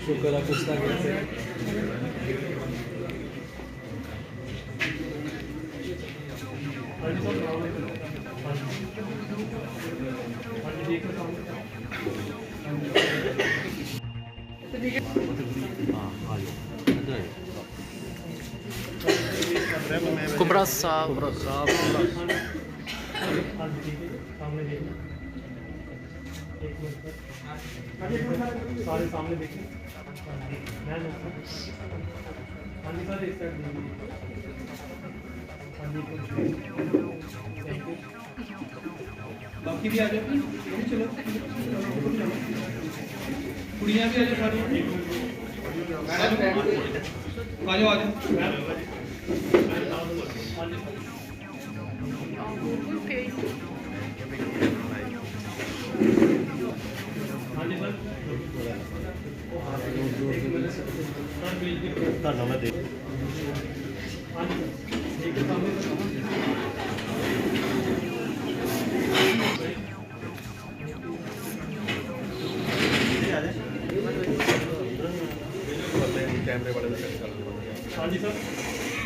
ਸ਼ੁਕਰ ਆ ਕੁਛ ਤਾਂ ਕਰਦੇ ਕੁਬਰਾ ਸਾਹਿਬ ਕੁਬਰਾ ਸਾਹਿਬ ਸਾਹਮਣੇ ਦੇਖੋ ਇੱਕ ਮਿੰਟ ਸਾਰੇ ਸਾਹਮਣੇ ਦੇਖੋ ਮੈਂ ਹਾਂਜੀ ਸਰ ਇਸ ਸਾਈਡ ਬਾਕੀ ਵੀ ਆ ਜਾਓ। ਇਹ ਚਲੋ। ਕੁੜੀਆਂ ਵੀ ਆ ਜਾਓ ਸਾਰੀਆਂ। ਮੈਡਮ ਆ ਜਾਓ। ਆ ਜਾਓ। ਹਾਂਜੀ ਤੁਹਾਡਾ ਮੈਂ ਦੇਖ ਕੈਮਰੇ ਵਾਲੇ ਦਾ ਚੱਲ ਚੱਲ ਹਾਂਜੀ ਸਰ।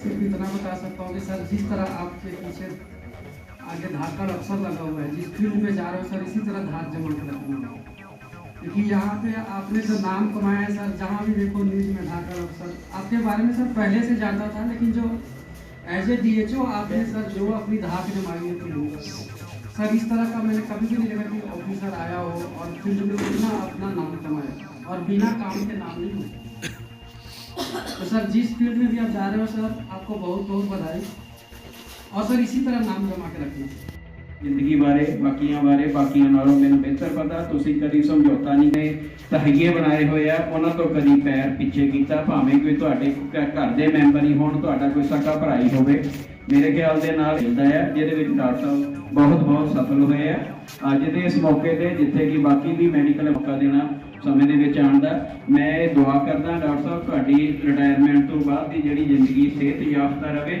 सिर्फ़ इतना बता सकता हूँ कि सर, जिस तरह आपके पीछे आगे धाकड़ अक्सर लगा हुआ है, जिस फ़ील्ड में जा रहे हो, सर, इसी तरह धार जमा के रखना क्योंकि यहाँ पे आपने जो नाम कमाया है, सर, जहाँ भी देखो न्यूज़ में धाकड़ अक्सर आपके बारे में, सर, पहले से जानता था, लेकिन जो as a D H O आपने, सर, जो अपनी धाक जमाई है में सर, इस तरह का मैंने कभी भी नहीं देखा कि ऑफिसर आया हो और फ़ील्ड में इतना अपना नाम कमाया। और बिना काम के नाम नहीं तो सर जिस फील्ड में भी आप जा रहे हो सर आपको बहुत बहुत बधाई और सर इसी तरह नाम जमा के रखना ਜ਼ਿੰਦਗੀ ਬਾਰੇ ਬਾਕੀਆਂ ਬਾਰੇ ਬਾਕੀਆਂ ਨਾਲੋਂ ਮੈਨੂੰ ਬਿਹਤਰ ਪਤਾ ਤੁਸੀਂ ਕਦੀ ਸਮਝੌਤਾ ਨਹੀਂ ਗਏ ਤਹਈਏ ਬਣਾਏ ਹੋਏ ਆ ਉਹਨਾਂ ਤੋਂ ਕਦੀ ਪੈਰ ਪਿੱਛੇ ਕੀਤਾ ਭਾਵੇਂ ਕੋਈ ਤੁਹਾਡੇ ਘ- ਘਰ ਦੇ ਮੈਂਬਰ ਹੀ ਹੋਣ ਤੁਹਾਡਾ ਕੋਈ ਸਕਾ ਭਰਾ ਹੀ ਹੋਵੇ ਮੇਰੇ ਖਿਆਲ ਦੇ ਨਾਲ ਮਿਲਦਾ ਹੈ ਜਿਹਦੇ ਵਿੱਚ ਡਾਕਟਰ ਸਾਹਿਬ ਬਹੁਤ ਬਹੁਤ ਸਫਲ ਹੋਏ ਆ। ਅੱਜ ਦੇ ਇਸ ਮੌਕੇ ਤੇ ਜਿੱਥੇ ਕਿ ਬਾਕੀ ਵੀ ਮੈਡੀਕਲ ਮੌਕਾ ਦੇਣਾ ਸਮੇਂ ਦੇ ਵਿੱਚ ਆਉਣ ਦਾ, ਮੈਂ ਇਹ ਦੁਆ ਕਰਦਾ ਡਾਕਟਰ ਸਾਹਿਬ, ਤੁਹਾਡੀ ਰਿਟਾਇਰਮੈਂਟ ਤੋਂ ਬਾਅਦ ਦੀ ਜਿਹੜੀ ਜ਼ਿੰਦਗੀ, ਸਿਹਤ ਯਾਫਤਾ ਰਵੇ।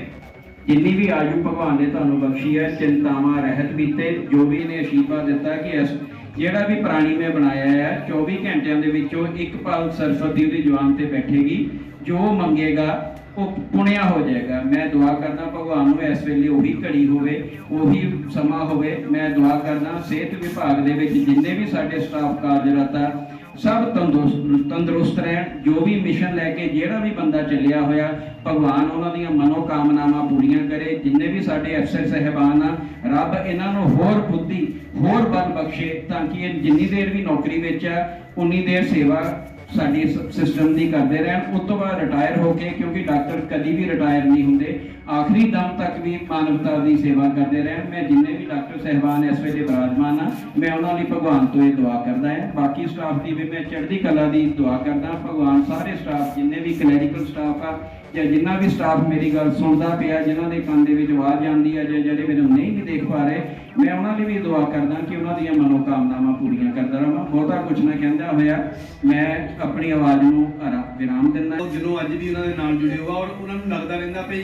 ਜਿੰਨੀ ਵੀ ਆਯੂ ਭਗਵਾਨ ਨੇ ਤੁਹਾਨੂੰ ਬਖਸ਼ੀ ਹੈ, ਚਿੰਤਾਵਾਂ, ਰਹਿਤ ਬੀਤੇ, ਜੋ ਵੀ ਨੇ ਅਸ਼ੀਰਵਾਦ ਦਿੱਤਾ ਕਿ ਇਸ ਜਿਹੜਾ ਵੀ ਪ੍ਰਾਣੀ ਮੈਂ ਬਣਾਇਆ ਹੈ 24 ਘੰਟਿਆਂ ਦੇ ਵਿੱਚੋਂ ਇੱਕ ਪਲ ਸਰਸਵਤੀ ਉਹਦੀ ਜਵਾਨ ਤੇ ਬੈਠੇਗੀ। ਜੋ ਮੰਗੇਗਾ ਉਹ ਪੁਣਿਆ ਹੋ ਜਾਏਗਾ। ਮੈਂ ਦੁਆ ਕਰਦਾ ਭਗਵਾਨ ਨੂੰ ਇਸ ਵੇਲੇ ਉਹੀ ਘੜੀ ਹੋਵੇ, ਉਹੀ ਸਮਾਂ ਹੋਵੇ। ਮੈਂ ਦੁਆ ਕਰਦਾ ਸਿਹਤ ਵਿਭਾਗ ਦੇ ਵਿੱਚ ਜਿੰਨੇ ਵੀ ਸਾਡੇ ਸਟਾਫ ਕਾਰਜਰਤ ਆ, ਸਭ ਤੰਦਰੁਸਤ ਤੰਦਰੁਸਤ ਰਹਿਣ। ਜੋ ਵੀ ਮਿਸ਼ਨ ਲੈ ਕੇ ਜਿਹੜਾ ਵੀ ਬੰਦਾ ਚੱਲਿਆ ਹੋਇਆ, ਭਗਵਾਨ ਉਹਨਾਂ ਦੀਆਂ ਮਨੋ ਕਾਮਨਾਵਾਂ ਪੂਰੀਆਂ ਕਰੇ। ਜਿੰਨੇ ਵੀ ਸਾਡੇ ਅਫਸਰ ਸਹਿਬਾਨ ਆ, ਰੱਬ ਇਹਨਾਂ ਨੂੰ ਹੋਰ ਬੁੱਧੀ, ਹੋਰ ਬਲ ਬਖਸ਼ੇ ਤਾਂ ਕਿ ਇਹ ਜਿੰਨੀ ਦੇਰ ਵੀ ਨੌਕਰੀ ਵਿੱਚ ਆ, ਉਨੀ ਦੇਰ ਸੇਵਾ ਸਾਡੀ ਸਿਸਟਮ ਦੀ ਕਰਦੇ ਰਹਿਣ, ਉਸ ਤੋਂ ਬਾਅਦ ਰਿਟਾਇਰ ਹੋ ਕੇ, ਕਿਉਂਕਿ ਡਾਕਟਰ ਕਦੀ ਵੀ ਰਿਟਾਇਰ ਨਹੀਂ ਹੁੰਦੇ, ਆਖਰੀ ਦਮ ਤੱਕ ਵੀ ਮਾਨਵਤਾ ਦੀ ਸੇਵਾ ਕਰਦੇ ਰਹਿਣ। ਮੈਂ ਜਿੰਨੇ ਵੀ ਡਾਕਟਰ ਸਹਿਬਾਨ ਇਸ ਵੇਲੇ ਵਿਰਾਜਮਾਨ ਆ ਮੈਂ ਉਹਨਾਂ ਲਈ ਭਗਵਾਨ ਤੋਂ ਇਹ ਦੁਆ ਕਰਦਾ ਹਾਂ। ਬਾਕੀ ਸਟਾਫ ਦੀ ਵੀ ਮੈਂ ਚੜ੍ਹਦੀ ਕਲਾ ਦੀ ਦੁਆ ਕਰਦਾ ਭਗਵਾਨ ਸਾਰੇ ਸਟਾਫ ਜਿੰਨੇ ਵੀ ਕਲੈਰੀਕਲ ਸਟਾਫ ਆ, ਜਾਂ ਜਿੰਨਾ ਵੀ ਸਟਾਫ ਮੇਰੀ ਗੱਲ ਸੁਣਦਾ ਪਿਆ, ਜਿਨ੍ਹਾਂ ਦੇ ਕੰਨ ਦੇ ਵਿੱਚ ਆਵਾਜ਼ ਆਉਂਦੀ ਆ, ਜਾਂ ਜਿਹੜੇ ਮੈਨੂੰ ਨਹੀਂ ਵੀ ਦੇਖ ਪਾ ਰਹੇ ਮੈਂ ਉਹਨਾਂ ਲਈ ਵੀ ਦੁਆ ਕਰਦਾ ਕਿ ਉਹਨਾਂ ਦੀਆਂ ਮਨੋਕਾਮਨਾਵਾਂ ਪੂਰੀਆਂ ਕਰਦਾ ਰਹਾਂ। ਬਹੁਤਾ ਕੁਝ ਨਾ ਕਹਿੰਦਾ ਹੋਇਆ। ਮੈਂ ਆਪਣੀ ਆਵਾਜ਼ ਨੂੰ ਹਰਾ ਵਿਰਾਮ ਦਿੰਦਾ। ਜਦੋਂ ਅੱਜ ਵੀ ਉਹਨਾਂ ਦੇ ਨਾਲ ਜੁੜੇ ਹੋਆ ਔਰ ਉਹਨਾਂ ਨੂੰ ਲੱਗਦਾ ਰਹਿੰਦਾ ਭਈ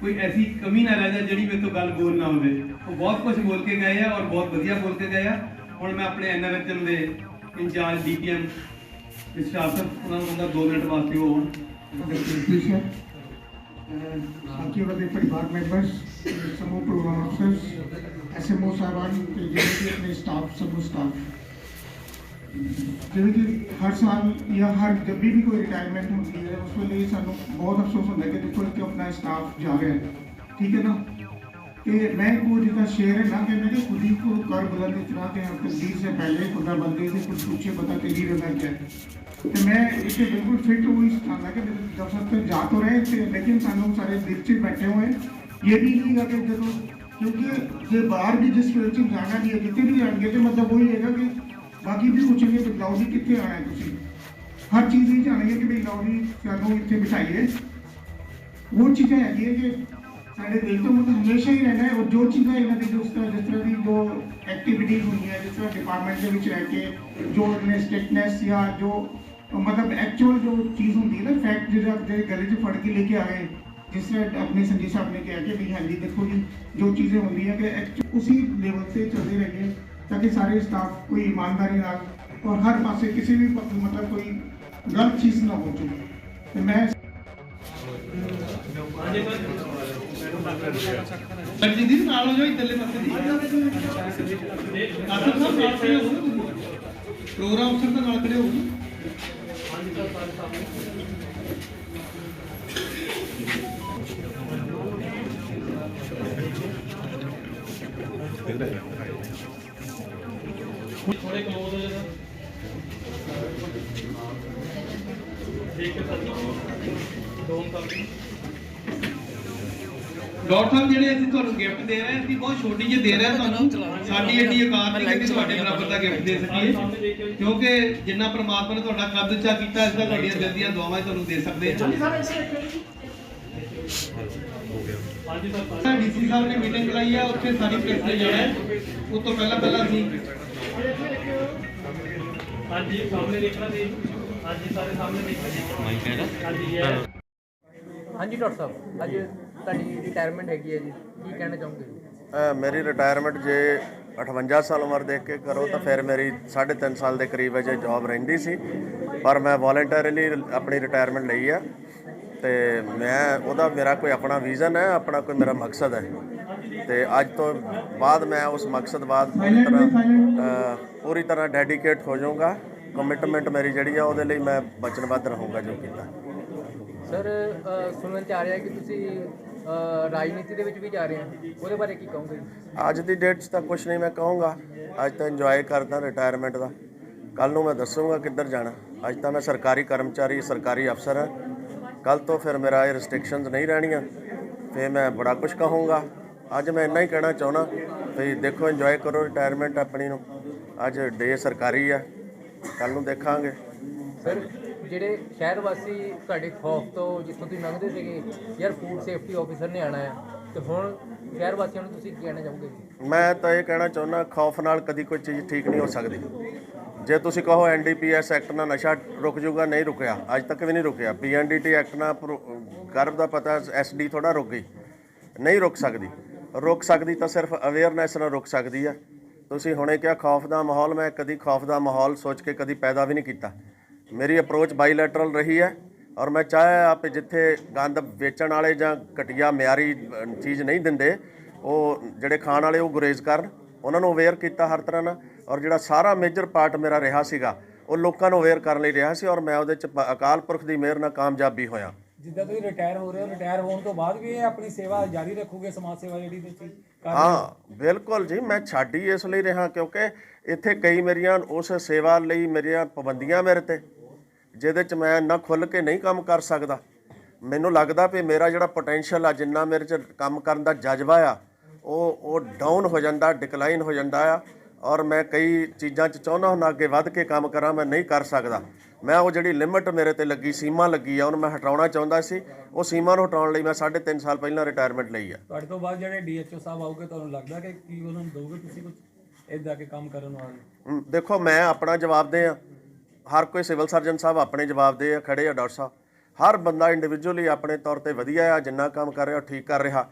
ਕੋਈ ਐਸੀ ਕਮੀ ਨਾ ਰਹਿ ਜਾਏ ਜਿਹੜੀ ਮੇਰੇ ਤੋਂ ਗੱਲ ਬੋਲ ਨਾ ਹੋਵੇ। ਉਹ ਬਹੁਤ ਕੁਝ ਬੋਲ ਕੇ ਗਏ ਆ ਔਰ ਬਹੁਤ ਵਧੀਆ ਬੋਲ ਕੇ ਗਏ ਆ। ਹੁਣ ਮੈਂ ਆਪਣੇ ਐਨਆਰਐਚਐਮ ਦੇ ਇੰਚਾਰਜ ਡੀਪੀਐਮ ਸਟਾਫ ਉਹਨਾਂ ਨੂੰ ਕਹਿੰਦਾ 2 ਮਿੰਟ ਵਾਸਤੇ ਉਹ ਆਉਣ Teacher, ਬਾਕੀ ਉਹਦੇ ਪਰਿਵਾਰ ਮੈਂਬਰਸ ਸਮੂਹ ਪ੍ਰੋਗਰਾਮ ਅਫਸਰਸ ਐਸਐਮਓ ਸਾਹਿਬਾਨ ਤੇ ਜਿਹੜੇ ਵੀ ਆਪਣੇ ਸਟਾਫ ਸਮੂਹ ਸਟਾਫ ਜਿਵੇਂ ਕਿ ਹਰ ਸਾਲ ਜਾਂ ਹਰ ਜਦ ਵੀ ਕੋਈ ਰਿਟਾਇਰਮੈਂਟ ਹੁੰਦੀ ਹੈ ਉਸ ਵੇਲੇ ਸਾਨੂੰ ਬਹੁਤ ਅਫਸੋਸ ਹੁੰਦਾ ਹੈ ਕਿ ਦੇਖੋ ਕਿ ਆਪਣਾ ਸਟਾਫ ਜਾ ਰਿਹਾ ਹੈ ਠੀਕ ਹੈ ਨਾ कि मैं वो जितना शेर है ना कि मैंने खुद ही को कर बुलंद इतना कि हम तकदीर से पहले खुदा बंदे से कुछ पूछे पता तेरी रहा क्या है तो मैं इतने बिल्कुल फिट हूँ, इस हालाँकि जब सब जा तो रहे थे लेकिन सानू सारे दिलचित बैठे हुए हैं। ये भी नहीं लगे ज़रूर तो- क्योंकि ये बाहर भी जिस दिलचित जाना नहीं है, जितने भी आएँगे तो मतलब वही है कि बाकी भी पूछेंगे तो लाहौरी कितने आया तुम हर चीज़ ही जानेंगे कि भाई लाहौरी सानू तो इतने बिठाइए वो चीज़ें है कि साढ़े दिल तो मतलब हमेशा ही रहना है, और जो चीज़ें इन्हों की मतलब जिस तरह जिस तरह की जो एक्टिविटीज़ हुई है, जिस तरह डिपार्टमेंट के रह के, जो स्ट्रिक्टनेस या जो ਮਤਲਬ ਐਕਚੁਅਲ ਜੋ ਚੀਜ਼ ਹੁੰਦੀ ਹੈ ਨਾ ਫੈਕਟ ਜਿਹੜਾ ਜਿਹੜੇ ਗਲੇ 'ਚ ਫੜ ਕੇ ਲੈ ਕੇ ਆਏ ਜਿਸ ਤਰ੍ਹਾਂ ਆਪਣੇ ਸੰਜੇ ਸਾਹਿਬ ਨੇ ਕਿਹਾ ਕਿ ਵੀ ਹਾਂਜੀ ਦੇਖੋ ਜੀ ਜੋ ਚੀਜ਼ਾਂ ਹੁੰਦੀਆਂ ਕਿ actual ਉसी ਲੈਵਲ ਤੇ ਚੱਲਦੇ ਰਹੀਏ ਤਾਂ ਕਿ ਸਾਰੇ ਸਟਾਫ ਕੋਈ ਇਮਾਨਦਾਰੀ ਨਾਲ ਔਰ ਹਰ ਪਾਸੇ ਕਿਸੇ ਵੀ ਪ- ਮਤਲਬ ਕੋਈ ਗਲਤ ਚੀਜ਼ ਨਾ ਹੋ ਚੁੱਕੇ ਤੇ ਮੈਂ ਸਰ ਜੀ ਨਾਲ ਹੋ ਜਾਓ ਇੱਧਰਲੇ ਪਾਸੇ ਦੀ ਅਸਲ ਸਾਹਿਬ ਥੋੜੇ ਕਲੋਜ਼ ਹੋ ਜਾਣਾ ਠੀਕ ਹੈ ਸਰ ਡੋਨ ਕਰ ਡਾਕਟਰ ਸਾਹਿਬ ਜਿਹੜੇ ਅਸੀਂ ਤੁਹਾਨੂੰ ਗਿਫਟ ਦੇ ਰਹੇ ਅਸੀਂ ਬਹੁਤ ਛੋਟੀ ਜਿਹੀ ਦੇ ਰਹੇ ਤੁਹਾਨੂੰ। ਸਾਡੀ ਏਡੀ ਔਕਾਤ ਨਹੀਂ ਕਿ ਤੁਹਾਡੇ ਬਰਾਬਰ ਦਾ ਗਿਫਟ ਦੇ ਸਕੀਏ। ਕਿਉਂਕਿ ਜਿੰਨਾ ਪ੍ਰਮਾਤਮਾ ਨੇ ਤੁਹਾਡਾ ਕੱਦ ਉੱਚਾ ਕੀਤਾ ਇਸ ਦਾ ਤੁਹਾਡੀਆਂ ਜਲਦੀਆਂ ਦੁਆਵਾਂ ਤੁਹਾਨੂੰ ਦੇ ਸਕਦੇ ਹਾਂ। ਡੀਸੀ ਸਾਹਿਬ ਨੇ ਮੀਟਿੰਗ ਕਰਾਈ ਹੈ ਉੱਥੇ ਸਾਰੀ ਪ੍ਰੈਸ ਤੇ ਜਾਣਾ ਹੈ। ਉਸ ਤੋਂ ਪਹਿਲਾਂ ਪਹਿਲਾਂ ਅਸੀਂ ਹਾਂਜੀ ਸਾਹਮਣੇ ਦੇਖਣਾ ਸੀ ਹਾਂਜੀ ਸਾਰੇ ਸਾਹਮਣੇ ਦੇਖਣਾ ਸੀ ਮਾਈਕ ਹੈਗਾ ਹਾਂਜੀ ਡਾਕਟਰ ਸਾਹਿਬ ਅੱਜ ਤੁਹਾਡੀ ਰਿਟਾਇਰਮੈਂਟ ਹੈਗੀ ਹੈ ਜੀ। ਕੀ ਕਹਿਣਾ ਚਾਹੋਗੇ? ਅ, ਮੇਰੀ ਰਿਟਾਇਰਮੈਂਟ ਜੇ 58 ਸਾਲ ਉਮਰ ਦੇਖ ਕੇ ਕਰੋ ਤਾਂ ਫਿਰ ਮੇਰੀ 3.5 ਸਾਲ ਦੇ ਕਰੀਬ ਅਜੇ ਜੌਬ ਰਹਿੰਦੀ ਸੀ। ਪਰ ਮੈਂ ਵੋਲੰਟਰੀਲੀ ਆਪਣੀ ਰਿਟਾਇਰਮੈਂਟ ਲਈ ਆ। ਤੇ ਮੈਂ ਉਹਦਾ ਮੇਰਾ ਕੋਈ ਆਪਣਾ ਵਿਜ਼ਨ ਹੈ ਆਪਣਾ ਕੋਈ ਮੇਰਾ ਮਕਸਦ ਹੈ। ਤੇ ਅੱਜ ਤੋਂ ਬਾਅਦ ਮੈਂ ਉਸ ਮਕਸਦ ਬਾਅਦ ਪੂਰੀ ਤਰ੍ਹਾਂ ਪੂਰੀ ਤਰ੍ਹਾਂ ਡੈਡੀਕੇਟ ਹੋ ਜਾਊਂਗਾ। ਕਮਿਟਮੈਂਟ ਮੇਰੀ ਜਿਹੜੀ ਆ ਉਹਦੇ ਲਈ ਮੈਂ ਵਚਨਬੱਧ ਰਹੂੰਗਾ ਜੋ ਕੀਤਾ। ਸਰ ਅ, ਸੁਣਨ ਚ ਆ ਰਿਹਾ ਕਿ ਤੁਸੀਂ ਰਾਜਨੀਤੀ ਦੇ ਵਿੱਚ ਵੀ ਜਾ ਰਹੇ ਹੋ। ਉਹਦੇ ਬਾਰੇ ਕੀ ਕਹੋਗੇ? ਅੱਜ ਦੀ ਡੇਟ 'ਚ ਤਾਂ ਕੁਝ ਨਹੀਂ ਮੈਂ ਕਹੂੰਗਾ। ਅੱਜ ਤਾਂ ਇੰਜੋਏ ਕਰਦਾ ਰਿਟਾਇਰਮੈਂਟ ਦਾ। ਕੱਲ ਨੂੰ ਮੈਂ ਦੱਸੂਗਾ ਕਿੱਧਰ ਜਾਣਾ। ਅੱਜ ਤਾਂ ਮੈਂ ਸਰਕਾਰੀ ਕਰਮਚਾਰੀ ਸਰਕਾਰੀ ਅਫਸਰ ਹਾਂ। ਕੱਲ ਤੋਂ ਫਿਰ ਮੇਰਾ ਇਹ ਰਿਸਟ੍ਰਿਕਸ਼ਨਸ ਨਹੀਂ ਰਹਿਣੀਆਂ। ਫਿਰ ਮੈਂ ਬੜਾ ਕੁਝ ਕਹੂੰਗਾ। ਅੱਜ ਮੈਂ ਇੰਨਾ ਹੀ ਕਹਿਣਾ ਚਾਹੁੰਦਾ ਵੀ ਦੇਖੋ ਇੰਜੋਏ ਕਰੋ ਰਿਟਾਇਰਮੈਂਟ ਆਪਣੀ ਨੂੰ। ਅੱਜ ਡੇ ਸਰਕਾਰੀ ਆ। ਕੱਲ ਨੂੰ ਦੇਖਾਂਗੇ। ਸਰ ਜਿਹੜੇ ਸ਼ਹਿਰ ਵਾਸੀ ਤੁਹਾਡੇ ਖੌਫ ਤੋਂ ਜਿੱਥੋਂ ਤੁਸੀਂ ਲੰਘਦੇ ਸੀਗੇ, ਯਾਰ ਫੂਡ ਸੇਫਟੀ ਆਫੀਸਰ ਨੇ ਆਣਾ ਹੈ, ਤੇ ਹੁਣ ਸ਼ਹਿਰ ਵਾਸੀਆਂ ਨੂੰ ਤੁਸੀਂ ਕੀ ਕਹਿਣਾ ਚਾਹੋਗੇ? ਮੈਂ ਤਾਂ ਇਹ ਕਹਿਣਾ ਚਾਹੁੰਦਾ, ਖੌਫ ਨਾਲ ਕਦੀ ਕੋਈ ਚੀਜ਼ ਠੀਕ ਨਹੀਂ ਹੋ ਸਕਦੀ। ਜੇ ਤੁਸੀਂ ਕਹੋ ਐਨਡੀਪੀਐਸ ਐਕਟ ਨਾਲ ਨਸ਼ਾ ਰੁਕ ਜਾਊਗਾ, ਨਹੀਂ ਰੁਕਿਆ। ਅੱਜ ਤੱਕ ਵੀ ਨਹੀਂ ਰੁਕਿਆ। ਪੀਐਨਡੀਟੀ ਐਕਟ ਨਾਲ ਗਰਭ ਦਾ ਪਤਾ ਐਸਡੀ ਥੋੜਾ ਰੁਕ ਗਈ। ਨਹੀਂ ਰੁਕ ਸਕਦੀ। ਰੁਕ ਸਕਦੀ ਤਾਂ ਸਿਰਫ ਅਵੇਅਰਨੈਸ ਨਾਲ ਰੁਕ ਸਕਦੀ ਆ। ਤੁਸੀਂ ਹੁਣੇ ਕਿਹਾ ਖੌਫ ਦਾ ਮਾਹੌਲ, ਮੈਂ ਕਦੀ ਖੌਫ ਦਾ ਮਾਹੌਲ ਸੋਚ ਕੇ ਕਦੀ ਪੈਦਾ ਵੀ ਨਹੀਂ ਕੀਤਾ। ਮੇਰੀ ਅਪਰੋਚ ਬਾਈਲੈਟਰਲ ਰਹੀ ਹੈ ਔਰ ਮੈਂ ਚਾਹਿਆ ਆਪੇ ਜਿੱਥੇ ਗੰਦ ਵੇਚਣ ਵਾਲੇ ਜਾਂ ਘਟੀਆ ਮਿਆਰੀ ਚੀਜ਼ ਨਹੀਂ ਦਿੰਦੇ ਉਹ ਜਿਹੜੇ ਖਾਣ ਵਾਲੇ ਉਹ ਗੁਰੇਜ਼ ਕਰਨ। ਉਹਨਾਂ ਨੂੰ ਅਵੇਅਰ ਕੀਤਾ ਹਰ ਤਰ੍ਹਾਂ ਨਾਲ ਔਰ ਜਿਹੜਾ ਸਾਰਾ ਮੇਜਰ ਪਾਰਟ ਮੇਰਾ ਰਿਹਾ ਸੀਗਾ ਉਹ ਲੋਕਾਂ ਨੂੰ ਅਵੇਅਰ ਕਰਨ ਲਈ ਰਿਹਾ ਸੀ ਔਰ ਮੈਂ ਉਹਦੇ ਚ ਅਕਾਲ ਪੁਰਖ ਦੀ ਮਿਹਰ ਨਾਲ ਕਾਮਯਾਬੀ ਹੋਇਆ। ਜਿੱਦਾਂ ਤੁਸੀਂ ਰਿਟਾਇਰ ਹੋ ਰਹੇ ਹੋ ਰਿਟਾਇਰ ਹੋਣ ਤੋਂ ਬਾਅਦ ਵੀ ਇਹ ਆਪਣੀ ਸੇਵਾ ਜਾਰੀ ਰੱਖੋਗੇ ਸਮਾਜ ਸੇਵਾ ਜਿਹੜੀ ਤੁਸੀਂ ਹਾਂ ਬਿਲਕੁਲ ਜੀ ਮੈਂ ਛੱਡ ਹੀ ਇਸ ਲਈ ਰਿਹਾ ਕਿਉਂਕਿ ਇੱਥੇ ਕਈ ਮੇਰੀਆਂ ਉਸ ਸੇਵਾ ਲਈ ਮੇਰੀਆਂ ਪਾਬੰਦੀਆਂ ਮੇਰੇ ਤੇ। ਜਿਹਦੇ ਚ ਮੈਂ ਨਾ ਖੁੱਲ ਕੇ ਨਹੀਂ ਕੰਮ ਕਰ ਸਕਦਾ। ਮੈਨੂੰ ਲੱਗਦਾ ਵੀ ਮੇਰਾ ਜਿਹੜਾ ਪੋਟੈਂਸ਼ੀਅਲ ਆ ਜਿੰਨਾ ਮੇਰੇ ਚ ਕੰਮ ਕਰਨ ਦਾ ਜਜ਼ਬਾ ਆ ਉਹ ਉਹ ਡਾਊਨ ਹੋ ਜਾਂਦਾ ਡਿਕਲਾਈਨ ਹੋ ਜਾਂਦਾ ਆ। ਔਰ ਮੈਂ ਕਈ ਚੀਜ਼ਾਂ ਚ ਚਾਹੁੰਦਾ ਹੁੰਦਾ ਅੱਗੇ ਵੱਧ ਕੇ ਕੰਮ ਕਰਾਂ ਮੈਂ ਨਹੀਂ ਕਰ ਸਕਦਾ। ਮੈਂ ਉਹ ਜਿਹੜੀ ਲਿਮਟ ਮੇਰੇ ਤੇ ਲੱਗੀ ਸੀਮਾ ਲੱਗੀ ਆ ਉਹਨੂੰ ਮੈਂ ਹਟਾਉਣਾ ਚਾਹੁੰਦਾ ਸੀ। ਉਹ ਸੀਮਾ ਨੂੰ ਹਟਾਉਣ ਲਈ ਮੈਂ 3.5 ਸਾਲ ਪਹਿਲਾਂ ਰਿਟਾਇਰਮੈਂਟ ਲਈ ਆ। ਤੁਹਾਡੇ ਤੋਂ ਬਾਅਦ ਜਿਹੜੇ ਡੀਐਚਓ ਸਾਹਿਬ ਆਉਗੇ ਤੁਹਾਨੂੰ ਲੱਗਦਾ ਕਿ ਕੀ ਉਹਨਾਂ ਨੂੰ ਦੋਗੇ ਤੁਸੀਂ ਕੁਝ ਇਦਾਂ ਕੇ ਕੰਮ ਕਰਨ ਵਾਲੇ? ਦੇਖੋ ਮੈਂ ਆਪਣਾ ਜਵਾਬ ਦੇ ਆ ਹਰ ਕੋਈ ਸਿਵਲ ਸਰਜਨ ਸਾਹਿਬ ਆਪਣੇ ਜਵਾਬ ਦੇ ਆ ਖੜੇ ਆ ਡਾਕਟਰ ਸਾਹਿਬ। ਹਰ ਬੰਦਾ ਇੰਡੀਵਿਜੂਅਲੀ ਆਪਣੇ ਤੌਰ ਤੇ ਵਧੀਆ ਆ ਜਿੰਨਾ ਕੰਮ ਕਰ ਰਿਹਾ ਠੀਕ ਕਰ ਰਿਹਾ।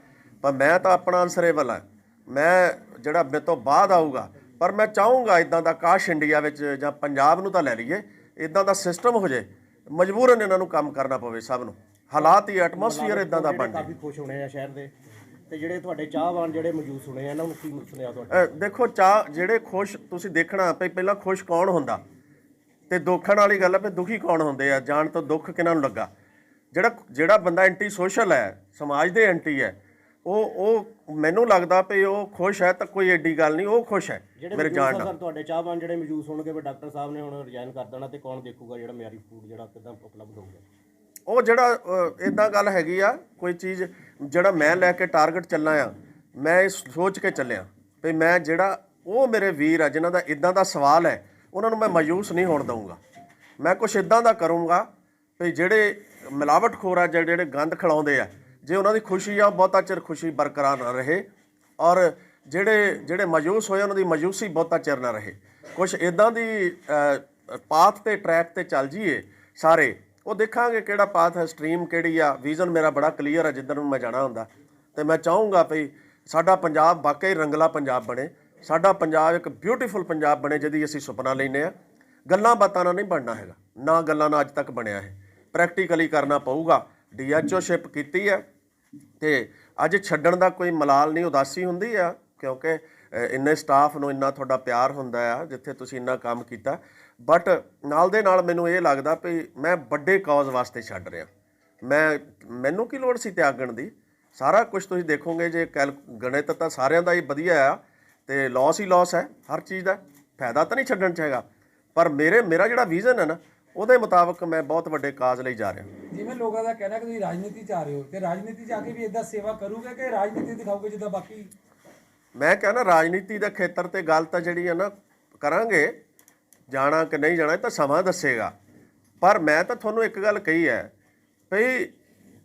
ਪਰ ਮੈਂ ਤਾਂ ਆਪਣਾ ਆਨਸਰੇਬਲ ਆ ਮੈਂ ਜਿਹੜਾ ਮੇਰੇ ਤੋਂ ਬਾਅਦ ਆਊਗਾ ਪਰ ਮੈਂ ਚਾਹੂੰਗਾ ਇਦਾਂ ਦਾ ਕਾਸ਼ ਇੰਡੀਆ ਵਿੱਚ ਜਾਂ ਪੰਜਾਬ ਨੂੰ ਤਾਂ ਲੈ ਲਈਏ ਇਦਾਂ ਦਾ ਸਿਸਟਮ ਹੋ ਜੇ ਮਜਬੂਰਨ ਇਹਨਾਂ ਨੂੰ ਕੰਮ ਕਰਨਾ ਪਵੇ ਸਭ ਨੂੰ। ਹਾਲਾਤ ਹੀ ਐਟਮੋਸਫੀਅਰ ਇਦਾਂ ਦਾ ਬਣ ਕਾਫੀ ਖੁਸ਼ ਹੋਣੇ ਆ ਸ਼ਹਿਰ ਦੇ ਤੇ ਜਿਹੜੇ ਤੁਹਾਡੇ ਚਾਹਵਾਨ ਜਿਹੜੇ ਮੌਜੂਦ ਸੁਣੇ ਆ ਇਹਨਾਂ ਨੂੰ ਕੀ ਸੁਣਿਆ ਤੁਹਾਡਾ? ਦੇਖੋ ਚਾਹ ਜਿਹੜੇ ਖੁਸ਼ ਤੁਸੀਂ ਦੇਖਣਾ ਪਹਿਲਾਂ ਖੁਸ਼ ਕੌਣ ਹੁੰਦਾ? ਤੇ ਦੁੱਖਣ ਵਾਲੀ ਗੱਲ ਹੈ ਵੀ ਦੁਖੀ ਕੌਣ ਹੁੰਦੇ ਆ? ਜਾਣ ਤੋਂ ਦੁੱਖ ਕਿਹਨਾਂ ਨੂੰ ਲੱਗਾ? ਜਿਹੜਾ ਜਿਹੜਾ ਬੰਦਾ ਐਂਟੀ ਸੋਸ਼ਲ ਹੈ ਸਮਾਜ ਦੇ ਐਂਟੀ ਹੈ ਉਹ ਉਹ ਮੈਨੂੰ ਲੱਗਦਾ ਵੀ ਉਹ ਖੁਸ਼ ਹੈ ਤਾਂ ਕੋਈ ਐਡੀ ਗੱਲ ਨਹੀਂ ਉਹ ਖੁਸ਼ ਹੈ ਮੇਰੇ ਜਾਣ ਨਾਲ। ਤੁਹਾਡੇ ਚਾਹਵਾਨ ਜਿਹੜੇ ਮੌਜੂਦ ਹੋਣਗੇ ਵੀ ਡਾਕਟਰ ਸਾਹਿਬ ਨੇ ਹੁਣ ਰਿਜ਼ਾਈਨ ਕਰ ਦੇਣਾ ਤੇ ਕੌਣ ਦੇਖੂਗਾ ਜਿਹੜਾ ਮਿਆਰੀ ਫੂਡ ਜਿਹੜਾ ਕਿਦਾਂ ਉਪਲਬਧ ਹੋਊਗਾ? ਉਹ ਜਿਹੜਾ ਇਦਾਂ ਗੱਲ ਹੈਗੀ ਆ ਕੋਈ ਚੀਜ਼ ਜਿਹੜਾ ਮੈਂ ਲੈ ਕੇ ਟਾਰਗੇਟ ਚੱਲਾਂ ਆ ਮੈਂ ਇਹ ਸੋਚ ਕੇ ਚੱਲਿਆ ਵੀ ਮੈਂ ਜਿਹੜਾ ਉਹ ਮੇਰੇ ਵੀਰ ਆ ਜਿਨ੍ਹਾਂ ਦਾ ਇਦਾਂ ਦਾ ਸਵਾਲ ਹੈ ਉਹਨਾਂ ਨੂੰ ਮੈਂ ਮਾਯੂਸ ਨਹੀਂ ਹੋਣ ਦਊਂਗਾ। ਮੈਂ ਕੁਝ ਇਦਾਂ ਦਾ ਕਰੂੰਗਾ ਵੀ ਜਿਹੜੇ ਮਿਲਾਵਟਖੋਰ ਆ, ਜਿਹੜੇ ਜਿਹੜੇ ਗੰਦ ਖਿਲਾਉਂਦੇ ਆ, ਜੇ ਉਹਨਾਂ ਦੀ ਖੁਸ਼ੀ ਆ, ਬਹੁਤਾ ਚਿਰ ਖੁਸ਼ੀ ਬਰਕਰਾਰ ਨਾ ਰਹੇ ਔਰ ਜਿਹੜੇ ਜਿਹੜੇ ਮਾਯੂਸ ਹੋਏ ਉਹਨਾਂ ਦੀ ਮਾਯੂਸੀ ਬਹੁਤਾ ਚਿਰ ਨਾ ਰਹੇ। ਕੁਝ ਇਦਾਂ ਦੀ ਪਾਥ ਤੇ ਟਰੈਕ ਤੇ ਚੱਲ ਜੀਏ ਸਾਰੇ, ਉਹ ਦੇਖਾਂਗੇ ਕਿਹੜਾ ਪਾਥ ਹੈ, ਸਟਰੀਮ ਕਿਹੜੀ ਆ, ਵਿਜ਼ਨ ਮੇਰਾ ਬੜਾ ਕਲੀਅਰ ਆ, ਜਿੱਧਰ ਨੂੰ ਮੈਂ ਜਾਣਾ ਹੁੰਦਾ। ਤੇ ਮੈਂ ਚਾਹੂੰਗਾ ਭਈ ਸਾਡਾ ਪੰਜਾਬ ਵਾਕਈ ਰੰਗਲਾ ਪੰਜਾਬ ਬਣੇ। ਸਾਡਾ ਪੰਜਾਬ ਇੱਕ ਬਿਊਟੀਫੁਲ ਪੰਜਾਬ ਬਣੇ ਜਿਹਦੀ ਅਸੀਂ ਸੁਪਨਾ ਲੈਨੇ ਆ ਗੱਲਾਂ ਬਾਤਾਂ ਨਾਲ ਨਹੀਂ ਬਣਨਾ ਹੈਗਾ। ਨਾ ਗੱਲਾਂ ਨਾਲ ਅੱਜ ਤੱਕ ਬਣਿਆ ਹੈ ਪ੍ਰੈਕਟੀਕਲੀ ਕਰਨਾ ਪਊਗਾ। ਡੀਐਚਓਸ਼ਿਪ ਕੀਤੀ ਹੈ। ਤੇ ਅੱਜ ਛੱਡਣ ਦਾ ਕੋਈ ਮਲਾਲ ਨਹੀਂ, ਉਦਾਸੀ ਹੁੰਦੀ ਆ, ਕਿਉਂਕਿ ਇੰਨੇ ਸਟਾਫ ਨੂੰ ਇੰਨਾ ਤੁਹਾਡਾ ਪਿਆਰ ਹੁੰਦਾ ਆ, ਜਿੱਥੇ ਤੁਸੀਂ ਇੰਨਾ ਕੰਮ ਕੀਤਾ। ਬਟ ਨਾਲ ਦੇ ਨਾਲ ਮੈਨੂੰ ਇਹ ਲੱਗਦਾ ਵੀ ਮੈਂ ਵੱਡੇ ਕਾਜ਼ ਵਾਸਤੇ ਛੱਡ ਰਿਹਾ। ਮੈਂ, ਮੈਨੂੰ ਕੀ ਲੋੜ ਸੀ ਤਿਆਗਣ ਦੀ? ਸਾਰਾ ਕੁਝ ਤੁਸੀਂ ਦੇਖੋਗੇ, ਜੇ ਕੈਲ ਗਣਿਤ ਤਾਂ ਸਾਰਿਆਂ ਦਾ ਹੀ ਵਧੀਆ ਆ। ਤੇ ਲਾਸ ਹੀ ਲਾਸ ਹੈ ਹਰ ਚੀਜ਼ ਦਾ। ਫਾਇਦਾ ਤਾਂ ਨਹੀਂ ਛੱਡਣ ਚ ਹੈਗਾ। ਪਰ ਮੇਰੇ ਮੇਰਾ ਜਿਹੜਾ ਵਿਜ਼ਨ ਹੈ ਨਾ ਉਹਦੇ ਮੁਤਾਬਕ ਮੈਂ ਬਹੁਤ ਵੱਡੇ ਕਾਜ਼ ਲਈ ਜਾ ਰਿਹਾ। ਜਿਵੇਂ ਲੋਕਾਂ ਦਾ ਕਹਿਣਾ ਕਿ ਤੁਸੀਂ ਰਾਜਨੀਤੀ ਚ ਆ ਰਹੇ ਹੋ ਤੇ ਰਾਜਨੀਤੀ ਚ ਆ ਕੇ ਵੀ ਇਦਾਂ ਸੇਵਾ ਕਰੋਗੇ ਕਿ ਰਾਜਨੀਤੀ ਦਿਖਾਓਗੇ ਜਿੱਦਾਂ ਬਾਕੀ? ਮੈਂ ਕਹਿੰਦਾ ਰਾਜਨੀਤੀ ਦੇ ਖੇਤਰ ਤੇ ਗੱਲ ਤਾਂ ਜਿਹੜੀ ਹੈ ਨਾ ਕਰਾਂਗੇ। ਜਾਣਾ ਕਿ ਨਹੀਂ ਜਾਣਾ ਇਹ ਤਾਂ ਸਮਾਂ ਦੱਸੇਗਾ। ਪਰ ਮੈਂ ਤਾਂ ਤੁਹਾਨੂੰ ਇੱਕ ਗੱਲ ਕਹੀ ਹੈ ਭਈ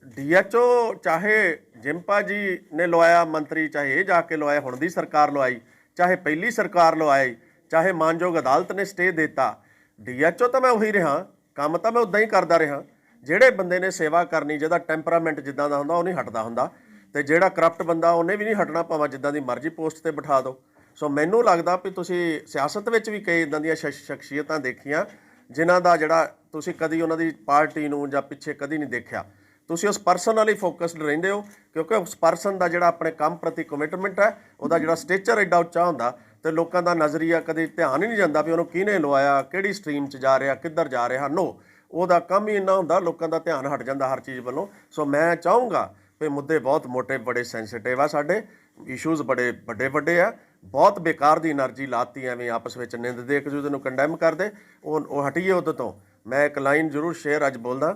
ਡੀਐਚਓ ਚਾਹੇ ਜਿੰਪਾ ਜੀ ਨੇ ਲਵਾਇਆ, ਮੰਤਰੀ ਚਾਹੇ ਇਹ ਜਾ ਕੇ ਲਵਾਇਆ ਹੁਣ ਦੀ ਸਰਕਾਰ ਲਵਾਈ, ਚਾਹੇ ਪਹਿਲੀ ਸਰਕਾਰ ਲਵਾਈ, ਚਾਹੇ ਮਾਨਯੋਗ ਅਦਾਲਤ ਨੇ ਸਟੇ ਦਿੱਤਾ, ਡੀਐਚਓ ਤਾਂ ਮੈਂ ਉਹੀ ਰਿਹਾ, ਕੰਮ ਤਾਂ ਮੈਂ ਉਦਾਂ ਹੀ ਕਰਦਾ ਰਿਹਾ। ਜਿਹੜੇ ਬੰਦੇ ਨੇ ਸੇਵਾ ਕਰਨੀ, ਜਿਹਦਾ ਟੈਂਪਰਾਮੈਂਟ ਜਿੱਦਾਂ ਦਾ ਹੁੰਦਾ, ਉਹ ਨਹੀਂ ਹਟਦਾ ਹੁੰਦਾ। ਤੇ ਜਿਹੜਾ ਕਰਪਟ ਬੰਦਾ, ਉਹਨੇ ਵੀ ਨਹੀਂ ਹਟਣਾ ਭਾਵੇਂ ਜਿੱਦਾਂ ਦੀ ਮਰਜ਼ੀ ਪੋਸਟ ਤੇ ਬਿਠਾ ਦਿਓ ਸੋ ਮੈਨੂੰ ਲੱਗਦਾ ਵੀ ਤੁਸੀਂ ਸਿਆਸਤ ਵਿੱਚ ਵੀ ਕਈ ਇਦਾਂ ਦੀਆਂ ਸ਼ਖਸੀਅਤਾਂ ਦੇਖੀਆਂ, ਜਿਨ੍ਹਾਂ ਦਾ ਜਿਹੜਾ ਤੁਸੀਂ ਕਦੀ ਉਹਨਾਂ ਦੀ ਪਾਰਟੀ ਨੂੰ ਜਾਂ ਪਿੱਛੇ ਕਦੀ ਨਹੀਂ ਦੇਖਿਆ। ਤੁਸੀਂ ਉਸ ਪਰਸਨ ਨਾਲ ਹੀ ਫੋਕਸਡ ਰਹਿੰਦੇ ਹੋ, ਕਿਉਂਕਿ ਉਸ ਪਰਸਨ ਦਾ ਜਿਹੜਾ ਆਪਣੇ ਕੰਮ ਪ੍ਰਤੀ ਕਮਿਟਮੈਂਟ ਹੈ, ਉਹਦਾ ਜਿਹੜਾ ਸਟੇਚਰ ਐਡਾ ਉੱਚਾ ਹੁੰਦਾ, ਤੇ ਲੋਕਾਂ ਦਾ ਨਜ਼ਰੀਆ ਕਦੇ ਧਿਆਨ ਹੀ ਨਹੀਂ ਜਾਂਦਾ ਵੀ ਉਹਨੂੰ ਕਿਹਨੇ ਲਵਾਇਆ ਕਿਹੜੀ ਸਟਰੀਮ 'ਚ ਜਾ ਰਿਹਾ, ਕਿੱਧਰ ਜਾ ਰਿਹਾ ਨੋ ਉਹਦਾ ਕੰਮ ਹੀ ਇੰਨਾ ਹੁੰਦਾ, ਲੋਕਾਂ ਦਾ ਧਿਆਨ ਹਟ ਜਾਂਦਾ ਹਰ ਚੀਜ਼ ਵੱਲੋਂ। ਸੋ ਮੈਂ ਚਾਹੂੰਗਾ ਵੀ ਮੁੱਦੇ ਬਹੁਤ ਮੋٹے ਬੜੇ ਸੈਂਸਿਟਿਵ ਆ ਸਾਡੇ ਇਸ਼ੂਜ਼ ਬੜੇ ਵੱਡੇ ਵੱਡੇ ਆ, ਬਹੁਤ ਬੇਕਾਰ ਦੀ એનર્ਜੀ ਲਾਤੀ ਐਵੇਂ ਆਪਸ ਵਿੱਚ ਨਿੰਦ ਦੇ ਇੱਕ ਦੂਜੇ ਨੂੰ ਕੰਡੈਮ ਕਰਦੇ, ਉਹ ਹਟੀਏ ਉਹਦੇ ਤੋਂ। ਮੈਂ ਇੱਕ ਲਾਈਨ ਜ਼ਰੂਰ ਸ਼ੇਅਰ ਅੱਜ ਬੋਲਦਾ।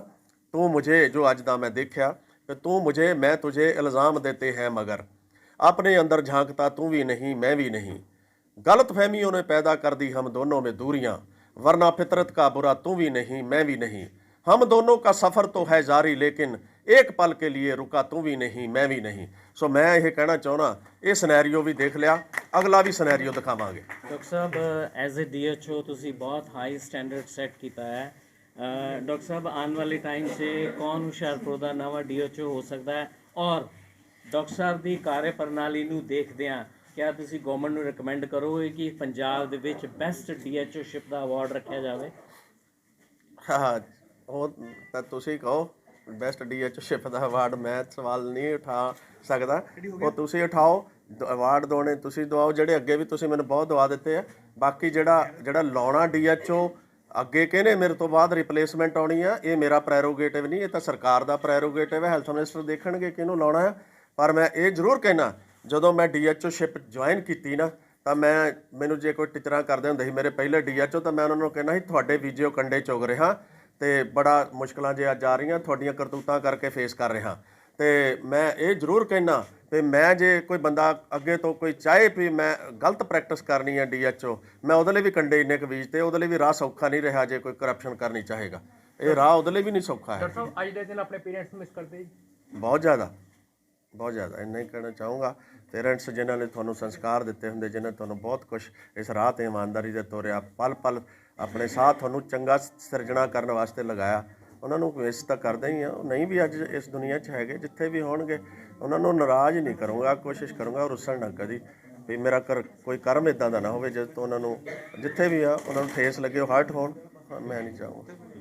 ਤੂੰ ਮੁਝੇ ਜੋ ਅੱਜ ਦਾ ਮੈਂ ਦੇਖਿਆ ਕਿ ਤੂੰ ਮੁਝੇ ਮੈਂ ਤੁਝੇ ਇਲਜ਼ਾਮ ਦੇਤੇ ਹੈ ਮਗਰ ਆਪਣੇ ਅੰਦਰ झांकता तू भी नहीं मैं भी नहीं गलत फहमियों ने पैदा कर दी हम दोनों में दूरियां वरना फितरत का बुरा तू भी नहीं मैं भी नहीं हम दोनों का सफ़र तो है जारी लेकिन एक पल के लिए रुका तू भी नहीं मैं भी नहीं ਸੋ ਮੈਂ ਇਹ ਕਹਿਣਾ ਚਾਹੁੰਦਾ ਇਹ ਸਿਨੈਰੀਓ ਵੀ ਦੇਖ ਲਿਆ ਅਗਲਾ ਵੀ ਸਿਨੈਰੀਓ ਦਿਖਾਵਾਂਗੇ ਡਾਕਟਰ ਸਾਹਿਬ ਐਜ਼ ਅ ਡੀਐਚਓ ਤੁਸੀਂ ਬਹੁਤ ਹਾਈ ਸਟੈਂਡਰਡ ਸੈੱਟ ਕੀਤਾ ਹੈ ਡਾਕਟਰ ਸਾਹਿਬ ਆਉਣ ਵਾਲੇ ਟਾਈਮ 'ਚ ਕੌਣ ਹੁਸ਼ਿਆਰਪੁਰ ਦਾ ਨਵਾਂ ਡੀਐਚਓ ਹੋ ਸਕਦਾ ਹੈ ਔਰ ਡਾਕਟਰ ਸਾਹਿਬ ਦੀ ਕਾਰਜ ਪ੍ਰਣਾਲੀ ਨੂੰ ਦੇਖਦਿਆਂ ਕਿਆ ਤੁਸੀਂ ਗਵਰਨਮੈਂਟ ਨੂੰ ਰეკਮੈਂਡ ਕਰੋਗੇ ਕਿ ਪੰਜਾਬ ਦੇ ਵਿੱਚ ਬੈਸਟ ਡੀਐਚਓਸ਼ਿਪ ਦਾ ਅਵਾਰਡ ਰੱਖਿਆ ਜਾਵੇ ਹਾਂ ਉਹ ਤਾਂ ਤੁਸੀਂ ਕਹੋ ਬੈਸਟ ਡੀਐਚਸ਼ਿਪ ਦਾ ਅਵਾਰਡ ਮੈਂ ਸਵਾਲ ਨਹੀਂ ਉਠਾ ਸਕਦਾ ਉਹ ਤੁਸੀਂ ਉਠਾਓ ਅਵਾਰਡ ਦੋਣੇ ਤੁਸੀਂ ਦਵਾਓ ਜਿਹੜੇ ਅੱਗੇ ਵੀ ਤੁਸੀਂ ਮੈਨੂੰ ਬਹੁਤ ਦਵਾ ਦਿੱਤੇ ਆ ਬਾਕੀ ਜਿਹੜਾ ਜਿਹੜਾ ਲਾਉਣਾ ਡੀਐਚਓ ਅੱਗੇ ਕਹਿੰਦੇ ਮੇਰੇ ਤੋਂ ਬਾਅਦ ਰਿਪਲੇਸਮੈਂਟ ਆਉਣੀ ਆ, ਇਹ ਮੇਰਾ ਪ੍ਰੈਰੋਗੇਟਿਵ ਨਹੀਂ, ਇਹ ਤਾਂ ਸਰਕਾਰ ਦਾ ਪ੍ਰੈਰੋਗੇਟਿਵ ਹੈ ਹੈਲਥ ਮਿਨਿਸਟਰ ਦੇਖਣਗੇ ਕਿਹਨੂੰ ਲਾਉਣਾ ਆ ਪਰ ਮੈਂ ਇਹ ਜ਼ਰੂਰ ਕਹਿਣਾ, ਜਦੋਂ ਮੈਂ ਡੀਐਚਓਸ਼ਿਪ ਜੁਆਇਨ ਕੀਤੀ ਨਾ, ਤਾਂ ਮੈਂ, ਮੈਨੂੰ ਜੇ ਕੋਈ ਟੀਚਰਾਂ ਕਰਦੇ ਹੁੰਦੇ ਸੀ ਮੇਰੇ ਪਹਿਲੇ ਡੀਐਚਓ ਤਾਂ ਮੈਂ ਉਹਨਾਂ ਨੂੰ ਕਹਿਣਾ ਸੀ, ਤੁਹਾਡੇ ਵੀਜੀਓ ਕੰਡੇ ਚੁਗ ਰਿਹਾ ਤੇ ਬੜਾ ਮੁਸ਼ਕਲਾਂ ਜੇ ਅੱਜ ਆ ਰਹੀਆਂ, ਤੁਹਾਡੀਆਂ ਕਰਤੂਤਾਂ ਕਰਕੇ ਫੇਸ ਕਰ ਰਿਹਾ। ਤੇ ਮੈਂ ਇਹ ਜ਼ਰੂਰ ਕਹਿਣਾ ਤੇ ਮੈਂ ਜੇ ਕੋਈ ਬੰਦਾ ਅੱਗੇ ਤੋਂ ਕੋਈ ਚਾਹੇ ਵੀ ਮੈਂ ਗਲਤ ਪ੍ਰੈਕਟਿਸ ਕਰਨੀ ਹੈ ਡੀਐਚਓ ਮੈਂ ਉਹਦੇ ਲਈ ਵੀ ਕੰਡੇ ਇੰਨੇ ਕੁ ਬੀਜ ਤੇ ਉਹਦੇ ਲਈ ਵੀ ਰਾਹ ਸੌਖਾ ਨਹੀਂ ਰਿਹਾ ਜੇ ਕੋਈ ਕਰਪਸ਼ਨ ਕਰਨੀ ਚਾਹੇਗਾ। ਇਹ ਰਾਹ ਉਹਦੇ ਲਈ ਵੀ ਨਹੀਂ ਸੌਖਾ ਹੈ। ਡਾਕਟਰ ਸਾਹਿਬ ਅੱਜ ਦੇ ਦਿਨ ਆਪਣੇ ਪੇਰੈਂਟਸ ਨੂੰ ਮਿਸ ਕਰਦੇ ਜੀ। ਬਹੁਤ ਜ਼ਿਆਦਾ ਬਹੁਤ ਜ਼ਿਆਦਾ ਇੰਨਾ ਹੀ ਕਹਿਣਾ ਚਾਹੂੰਗਾ। ਪੇਰੈਂਟਸ ਜਿਨ੍ਹਾਂ ਨੇ ਤੁਹਾਨੂੰ ਸੰਸਕਾਰ ਦਿੱਤੇ ਹੁੰਦੇ ਜਿਨ੍ਹਾਂ ਤੁਹਾਨੂੰ ਬਹੁਤ ਕੁਝ ਇਸ ਰਾਹ ਤੇ ਇਮਾਨਦਾਰੀ ਦੇ ਤੋਰਿਆ ਪਲ ਪਲ ਆਪਣੇ ਸਾਥ ਤੁਹਾਨੂੰ ਚੰਗਾ ਸਿਰਜਣਾ ਕਰਨ ਵਾਸਤੇ ਲਗਾਇਆ ਉਹਨਾਂ ਨੂੰ ਵੇਸ ਤਾਂ ਕਰਦਾ ਹੀ ਆ। ਉਹ ਨਹੀਂ ਵੀ ਅੱਜ ਇਸ ਦੁਨੀਆ 'ਚ ਹੈਗੇ, ਜਿੱਥੇ ਵੀ ਹੋਣਗੇ, ਉਹਨਾਂ ਨੂੰ ਨਾਰਾਜ਼ ਨਹੀਂ ਕਰੂੰਗਾ, ਕੋਸ਼ਿਸ਼ ਕਰੂੰਗਾ ਰੁੱਸਣ ਨਾ ਕਦੀ। ਵੀ ਮੇਰਾ ਕਰ ਕੋਈ ਕਰਮ ਇਦਾਂ ਦਾ ਨਾ ਹੋਵੇ ਜਦ ਤੋਂ ਉਹਨਾਂ ਨੂੰ, ਜਿੱਥੇ ਵੀ ਆ, ਉਹਨਾਂ ਨੂੰ ਠੇਸ ਲੱਗੇ, ਉਹ ਹਰਟ ਹੋਣ, ਮੈਂ ਨਹੀਂ ਚਾਹੂੰਗਾ।